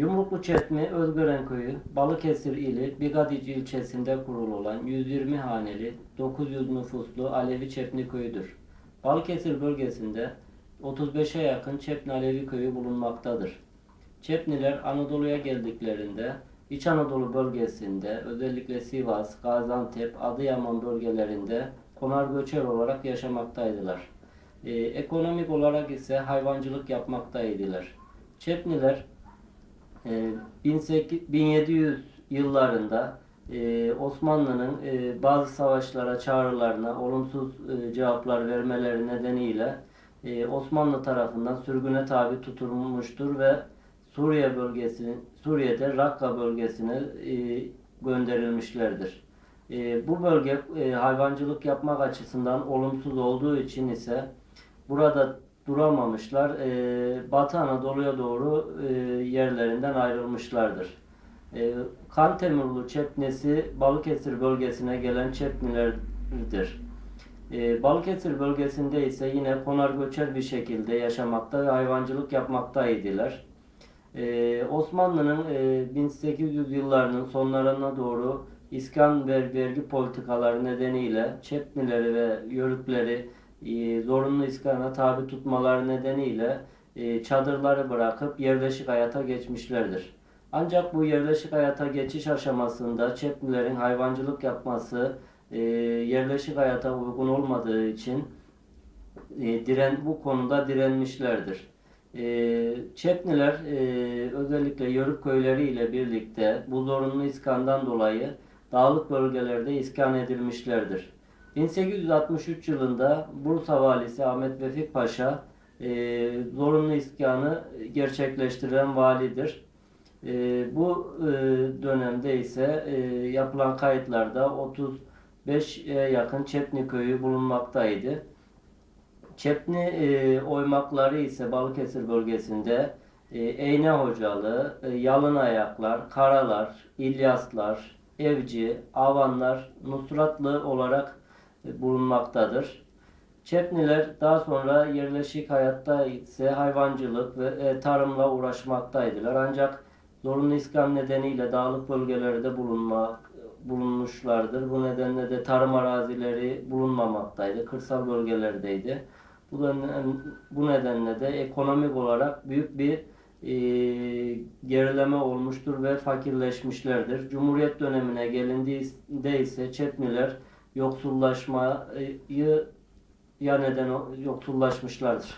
Yumruklu Çetmi Özgören Köyü, Balıkesir ili Bigadici ilçesinde kurulu olan 120 haneli 900 nüfuslu Alevi Çepni köyüdür. Balıkesir bölgesinde 35'e yakın Çepni Alevi köyü bulunmaktadır. Çepniler Anadolu'ya geldiklerinde İç Anadolu bölgesinde özellikle Sivas, Gaziantep, Adıyaman bölgelerinde konar göçer olarak yaşamaktaydılar. Ee, ekonomik olarak ise hayvancılık yapmaktaydılar. Çepniler e, 18 1700 yıllarında e, Osmanlı'nın e, bazı savaşlara, çağrılarına olumsuz e, cevaplar vermeleri nedeniyle Osmanlı tarafından sürgüne tabi tutulmuştur ve Suriye bölgesinin Suriye'de Rakka bölgesine gönderilmişlerdir. Bu bölge hayvancılık yapmak açısından olumsuz olduğu için ise burada duramamışlar. E, Batı Anadolu'ya doğru e, yerlerinden ayrılmışlardır. E, Kantemurlu Çepnesi Balıkesir bölgesine gelen Çepnilerdir. E, Balıkesir bölgesinde ise yine konar göçer bir şekilde yaşamakta ve hayvancılık yapmaktaydılar. Ee, Osmanlı'nın e, 1800 yıllarının sonlarına doğru iskan ve vergi politikaları nedeniyle Çepnileri ve Yörükleri e, zorunlu iskana tabi tutmaları nedeniyle e, çadırları bırakıp yerleşik hayata geçmişlerdir. Ancak bu yerleşik hayata geçiş aşamasında Çepnilerin hayvancılık yapması e, yerleşik hayata uygun olmadığı için e, diren bu konuda direnmişlerdir. E, Çepniler e, özellikle Yörük köyleri ile birlikte bu zorunlu iskandan dolayı dağlık bölgelerde iskan edilmişlerdir. 1863 yılında Bursa valisi Ahmet Vefik Paşa e, zorunlu iskanı gerçekleştiren validir. E, bu e, dönemde ise e, yapılan kayıtlarda 35'e yakın Çepni köyü bulunmaktaydı. Çepni e, oymakları ise Balıkesir bölgesinde e, Eyne Hocalı, e, Yalın Ayaklar, Karalar, İlyaslar, Evci, Avanlar, Nusratlı olarak bulunmaktadır. Çepniler daha sonra yerleşik hayatta ise hayvancılık ve e, tarımla uğraşmaktaydılar. Ancak zorunlu iskan nedeniyle dağlık bölgelerde bulunma, bulunmuşlardır. Bu nedenle de tarım arazileri bulunmamaktaydı. Kırsal bölgelerdeydi. Bu, dönem, bu nedenle de ekonomik olarak büyük bir e, gerileme olmuştur ve fakirleşmişlerdir. Cumhuriyet dönemine gelindiğinde ise Çepniler yoksullaşmayı ya neden yoksullaşmışlardır.